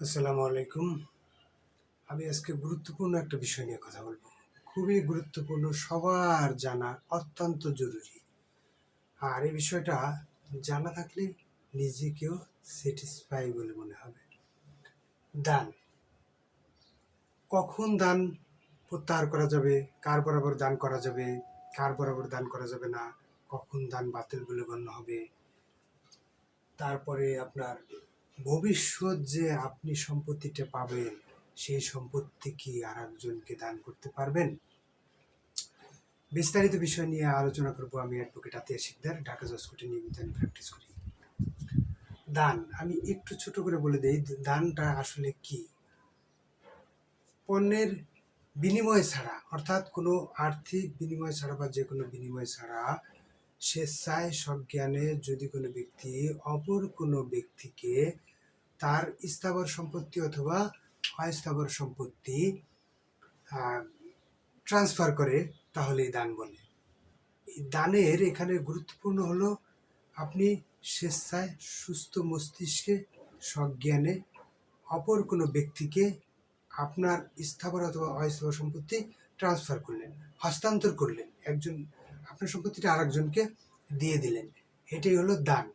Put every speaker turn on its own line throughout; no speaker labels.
আসসালামু আলাইকুম। আমি আজকে গুরুত্বপূর্ণ একটা বিষয় নিয়ে কথা বলব। খুবই গুরুত্বপূর্ণ, সবার জানা অত্যন্ত জরুরি। আর এই বিষয়টা জানা থাকলে নিজেকেও স্যাটিসফাই বলে মনে হবে। দান। কখন দান প্রত্যাহার করা যাবে? কার বরাবর দান করা যাবে? কার বরাবর দান করা যাবে না? কখন দান বাতিল বলে গণ্য হবে? তারপরে আপনার ভবিষ্যৎ যে আপনি সম্পত্তিটা পাবেন, সেই সম্পত্তি কি আর একজনকে দান করতে পারবেন? বিস্তারিত বিষয় নিয়ে আলোচনা করব আমি অ্যাডভোকেট আতিয়া শিকদার, ঢাকা জসকোটে নিয়মিত আমি প্র্যাকটিস করি। দান, আমি একটু ছোট করে বলে দিই, দানটা আসলে কি? পণ্যের বিনিময় ছাড়া, অর্থাৎ কোনো আর্থিক বিনিময় ছাড়া বা যে কোনো বিনিময় ছাড়া, স্বেচ্ছায় সজ্ঞানে যদি কোনো ব্যক্তি অপর কোনো ব্যক্তিকে তার স্থাবর সম্পত্তি অথবা অস্থাবর সম্পত্তি ট্রান্সফার করে তাহলে দান বলে। দানের এখানে গুরুত্বপূর্ণ হলো, আপনি স্বেচ্ছায় সুস্থ মস্তিষ্কে সজ্ঞানে অপর কোনো ব্যক্তিকে আপনার স্থাবর অথবা অস্থাবর সম্পত্তি ট্রান্সফার করলেন, হস্তান্তর করলেন, একজন, আপনার সম্পত্তিটা আরেকজনকে দিয়ে দিলেন। এটাই হলো দান।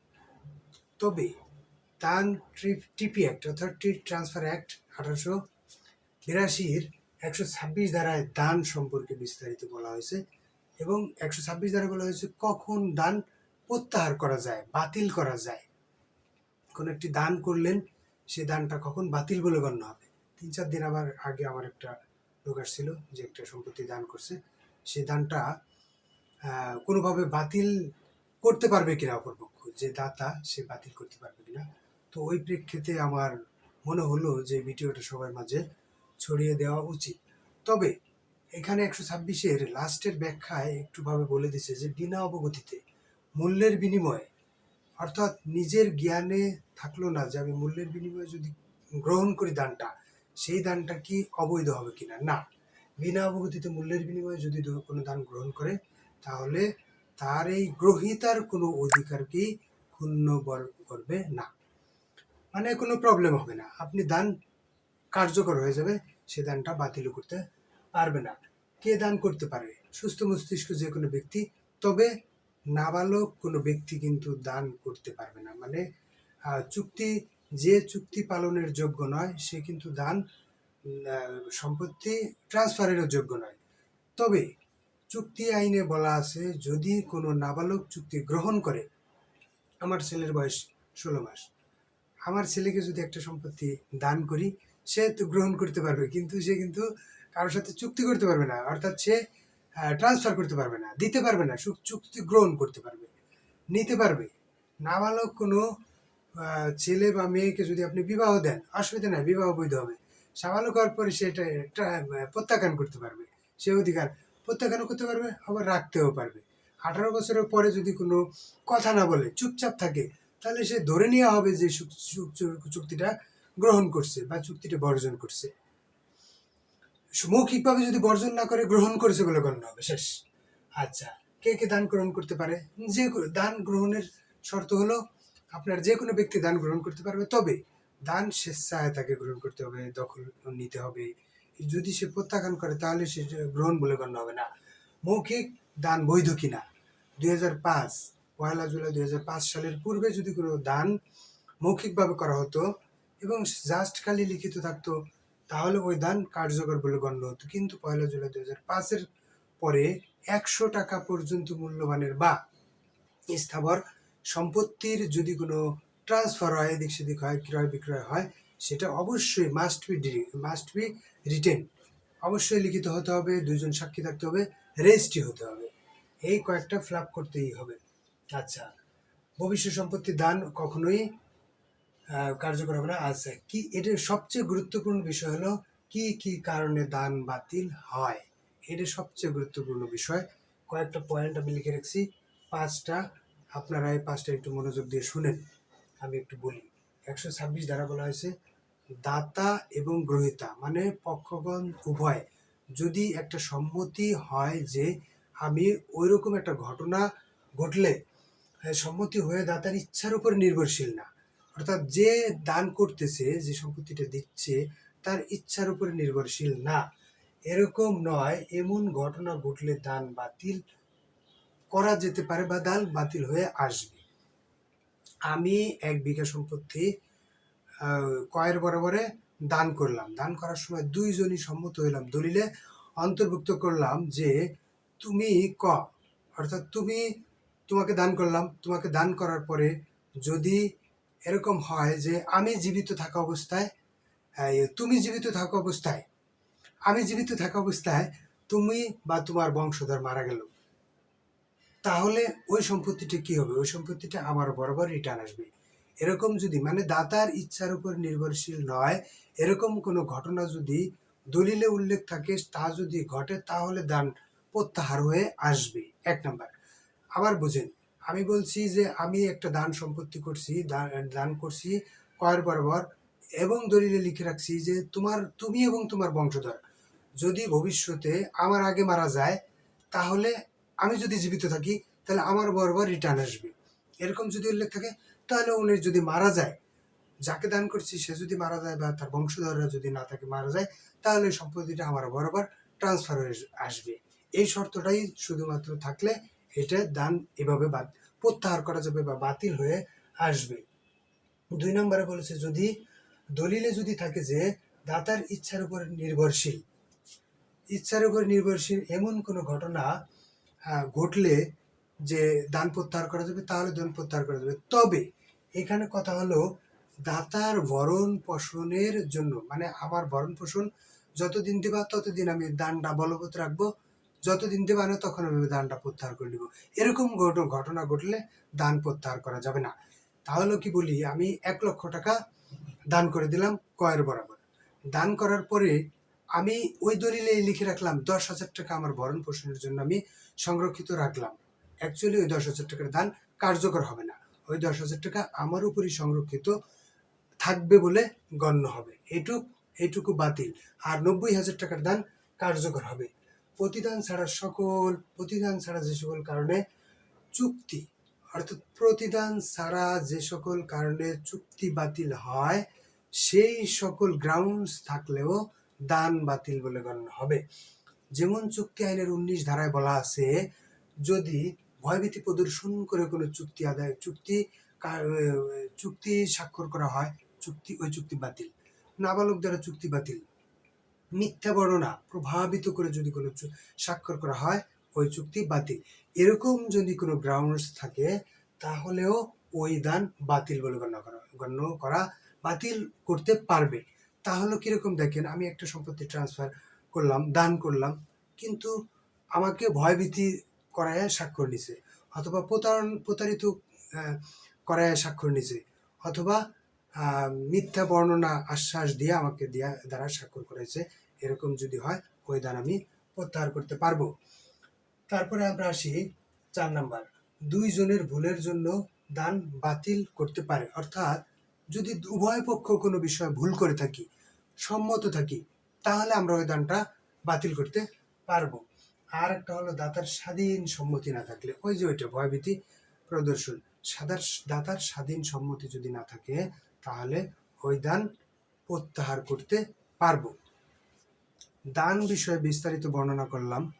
তবে দান টিপি অ্যাক্ট, অর্থাৎ ট্রান্সফার অ্যাক্ট আঠারোশো বিরাশির একশো ছাব্বিশ ধারায় দান সম্পর্কে বিস্তারিত বলা হয়েছে এবং একশো ছাব্বিশ ধারায় বলা হয়েছে কখন দান প্রত্যাহার করা যায়, বাতিল করা যায়। কোনো একটি দান করলেন, সে দানটা কখন বাতিল বলে গণ্য হবে। তিন চার দিন আবার আগে আমার একটা লোক আসছিল যে একটা সম্পত্তি দান করছে, সে দানটা কোনোভাবে বাতিল করতে পারবে কিনা অপরপক্ষ, যে দাতা সে বাতিল করতে পারবে কিনা তো ওই প্রেক্ষিতে আমার মনে হলো যে ভিডিওটা সবার মাঝে ছড়িয়ে দেওয়া উচিত। তবে এখানে একশো ছাব্বিশের লাস্টের ব্যাখ্যায় একটুভাবে বলে দিছে যে বিনা অবগতিতে মূল্যের বিনিময়ে, অর্থাৎ নিজের জ্ঞানে থাকল না যে আমি মূল্যের বিনিময়ে যদি গ্রহণ করি দানটা, সেই দানটা কি অবৈধ হবে কিনা? না। বিনা অবগতিতে মূল্যের বিনিময়ে যদি কোনো দান গ্রহণ করে, তাহলে তার এই গ্রহিতার কোনো অধিকারকেই ক্ষুণ্ণ করবে? না। মানে কোনো প্রবলেম হবে না। আপনি দান কার্যকর হয়ে যাবে, সে দানটা বাতিল করতে পারবে না। কে দান করতে পারে? সুস্থ মস্তিষ্ক যে কোনো ব্যক্তি, তবে নাবালক কোনো ব্যক্তি কিন্তু দান করতে পারবে না। মানে চুক্তি, যে চুক্তি পালনের যোগ্য নয়, সে কিন্তু দান সম্পত্তি ট্রান্সফারেরও যোগ্য নয়। তবে চুক্তি আইনে বলা আছে, যদি কোনো নাবালক চুক্তি গ্রহণ করে, আমার ছেলের বয়স ষোলো মাস আমার ছেলেকে যদি একটা সম্পত্তি দান করি, সে তো গ্রহণ করতে পারবে, কিন্তু সে কিন্তু কারোর সাথে চুক্তি করতে পারবে না। অর্থাৎ সে ট্রান্সফার করতে পারবে না, দিতে পারবে না চুক্তি গ্রহণ করতে পারবে, নিতে পারবে। নাবালক কোনো ছেলে বা মেয়েকে যদি আপনি বিবাহ দেন, অসুবিধা নাই, বিবাহ বৈধ হবে। সাবালক হওয়ার পরে সে এটা ট্রা- প্রত্যাখ্যান করতে পারবে, সে অধিকার প্রত্যাখ্যানও করতে পারবে, আবার রাখতেও পারবে। আঠারো বছরের পরে যদি কোনো কথা না বলে, চুপচাপ থাকে তাহলে সে ধরে নেওয়া হবে যে চুক- চুক- চুক- চুক্তিটা গ্রহণ করছে বা চুক্তিটা বর্জন করছে। মৌখিকভাবে যদি বর্জন না করে গ্রহণ করেছে বলে গণ্য হবে, শেষ। আচ্ছা কে কে দান গ্রহণ করতে পারে? যে দান গ্রহণের শর্ত হলো আপনার যে কোনো ব্যক্তি দান গ্রহণ করতে পারবে, তবে দান স্বেচ্ছায় তাকে গ্রহণ করতে হবে, দখল নিতে হবে। যদি সে প্রত্যাখ্যান করে, তাহলে সে গ্রহণ বলে গণ্য হবে না। মৌখিক দান বৈধ কিনা? দুই হাজার পাঁচ পয়লা জুলাই দুই হাজার পাঁচ সালের পূর্বে যদি কোনো দান মৌখিকভাবে করা হতো এবং জাস্ট খালি লিখিত থাকতো, তাহলে ওই দান কার্যকর বলে গণ্য হতো। কিন্তু পয়লা জুলাই দুই হাজার পাঁচের পরে একশো টাকা পর্যন্ত মূল্যবানের বা স্থাবর সম্পত্তির যদি কোনো ট্রান্সফার হয়, এদিক সেদিক হয়, ক্রয় বিক্রয় হয়, সেটা অবশ্যই must be D must be written অবশ্যই লিখিত হতে হবে দুজন সাক্ষী থাকতে হবে, রেজিস্ট্রি হতে হবে। এই কয়েকটা ফ্ল্যাপ করতেই হবে। আচ্ছা ভবিষ্যৎ সম্পত্তি দান কখনোই কার্যকর হবে না। আচ্ছা কি এটার সবচেয়ে গুরুত্বপূর্ণ বিষয় হলো, কি কি কারণে দান বাতিল হয়? এটা সবচেয়ে গুরুত্বপূর্ণ বিষয়। কয়েকটা পয়েন্ট আমি লিখে রাখছি। পাঁচটা, আপনারা এই পাঁচটা একটু মনোযোগ দিয়ে শুনেন। আমি একটু বলি। একশো ছাব্বিশ ধারা বলা হয়েছে, দাতা এবং গ্রহিতা মানে পক্ষগণ উভয়। যদি একটা সম্মতি হয় যে আমি ওইরকম একটা ঘটনা ঘটলে সম্মতি হয়ে দাতার ইচ্ছার উপর নির্ভরশীল না। অর্থাৎ যে দান করতেছে, যে সম্পত্তিটা দিচ্ছে, তার ইচ্ছার উপর নির্ভরশীল না। এরকম নয়, এমন ঘটনা ঘটলে দান বাতিল করা যেতে পারে বা দান বাতিল হয়ে আসবে। আমি এক বিঘা সম্পত্তি কয়ের বরাবরে দান করলাম। দান করার সময় দুইজনই সম্মত হইলাম। দলিলে অন্তর্ভুক্ত করলাম যে, তুমি ক? অর্থাৎ, তুমি তোমাকে দান করলাম। তোমাকে দান করার পরে যদি এরকম হয় যে আমি জীবিত থাকা অবস্থায় তুমি জীবিত থাকা অবস্থায়, আমি জীবিত থাকা অবস্থায় তুমি বা তোমার বংশধর মারা গেল, তাহলে ওই সম্পত্তিটা কি হবে? ওই সম্পত্তিটা আমার বরাবর রিটার্ন আসবে। এরকম যদি মানে দাতার ইচ্ছার উপর নির্ভরশীল নয়, এরকম কোনো ঘটনা যদি দলিলে উল্লেখ থাকে, তা যদি ঘটে, তাহলে দান প্রত্যাহার হয়ে আসবে। এক নাম্বার। আবার বুঝেন। আমি বলছি যে, আমি একটা দান সম্পত্তি করছি, দান করছি, কয়ের বরাবর, এবং দলিলে লিখে রাখছি যে, তোমার, তুমি এবং তোমার বংশধর, যদি ভবিষ্যতে আমার আগে মারা যায়, তাহলে আমি যদি জীবিত থাকি, তাহলে আমার বরাবর রিটার্ন আসবে। এরকম যদি উল্লেখ থাকে, তাহলে উনি যদি মারা যায়, যাকে দান করছি সে যদি মারা যায় বা তার বংশধররা যদি না থাকে, মারা যায়, তাহলে সম্পত্তিটা আমার বরাবর ট্রান্সফার হয়ে আসবে। এই শর্তটাই শুধুমাত্র থাকলে এটা দান এভাবে বাদ প্রত্যাহার করা যাবে বা বাতিল হয়ে আসবে। দুই নম্বরে বলেছে, যদি দলিলে যদি থাকে যে দাতার ইচ্ছার উপর নির্ভরশীল, ইচ্ছার উপর নির্ভরশীল এমন কোনো ঘটনা ঘটলে যে দান প্রত্যাহার করা যাবে, তাহলে দান প্রত্যাহার করা যাবে। তবে এখানে কথা হলো দাতার ভরণ পোষণের জন্য মানে আমার ভরণ পোষণ যতদিন দেবা ততদিন আমি দানটা বলবৎ রাখব। যতদিন দেবা না তখন আমি দানটা প্রত্যাহার করে নিব। এরকম ঘটনা ঘটলে দান প্রত্যাহার করা যাবে না। তাহলে কি বলি, আমি এক লক্ষ টাকা দান করে দিলাম কয়ের বরাবর। দান করার পরে আমি ওই দলিলে লিখে রাখলাম, দশ হাজার টাকা আমার ভরণ পোষণের জন্য আমি সংরক্ষিত রাখলাম। অ্যাকচুয়ালি ওই দশ হাজার টাকার দান কার্যকর হবে না। ওই দশ হাজার টাকা আমার উপরই সংরক্ষিত থাকবে বলে গণ্য হবে। এটুক এইটুকু বাতিল। আর নব্বই হাজার টাকার দান কার্যকর হবে। প্রতিদান ছাড়া সকল, প্রতিদান ছাড়া যে সকল কারণে চুক্তি, অর্থাৎ প্রতিদান ছাড়া যে সকল কারণে চুক্তি বাতিল হয়, সেই সকল গ্রাউন্ডস থাকলেও দান বাতিল বলে গণ্য হবে। যেমন চুক্তি আইনের উনিশ ধারায় বলা আছে, যদি ভয়ভীতি প্রদর্শন করে কোনো চুক্তি আদায়, চুক্তি চুক্তি স্বাক্ষর করা হয়, চুক্তি, ওই চুক্তি বাতিল। নাবালক দ্বারা চুক্তি বাতিল। মিথ্যা বর্ণনা প্রভাবিত করে যদি কোনো স্বাক্ষর করা হয়, ওই চুক্তি বাতিল। এরকম যদি কোনো গ্রাউন্ডস থাকে, তাহলেও ওই দান বাতিল বলে গণ্য করা গণ্য করা বাতিল করতে পারবে। তাহলে কীরকম দেখেন, আমি একটা সম্পত্তি ট্রান্সফার করলাম, দান করলাম, কিন্তু আমাকে ভয়ভীতি করায় স্বাক্ষর নিছে, অথবা প্রতারণ প্রতারিত করায় স্বাক্ষর নিছে, অথবা মিথ্যা বর্ণনা আশ্বাস দিয়ে আমাকে দিয়া দ্বারা স্বাক্ষর করেছে। এরকম যদি হয়, ওই দান আমি প্রত্যাহার করতে পারব। তারপরে আমরা আসি চার নাম্বার। দুইজনের ভুলের জন্য দান বাতিল করতে পারে। অর্থাৎ যদি উভয় পক্ষ কোনো বিষয়ে ভুল করে থাকি, সম্মত থাকি, তাহলে আমরা ওই দানটা বাতিল করতে পারব। আর একটা হলো দাতার স্বাধীন সম্মতি না থাকলে। ওই যে ওইটা, ভয়ভীতি প্রদর্শন। সাদার দাতার স্বাধীন সম্মতি যদি না থাকে, তাহলে ওই দান প্রত্যাহার করতে পারব। দান বিষয়ে বিস্তারিত বর্ণনা করলাম।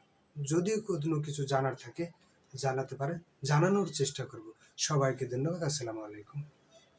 যদি কোনো কিছু জানার থাকে, জানাতে পারে, জানানোর চেষ্টা করব। সবাইকে ধন্যবাদ, আসসালামু আলাইকুম।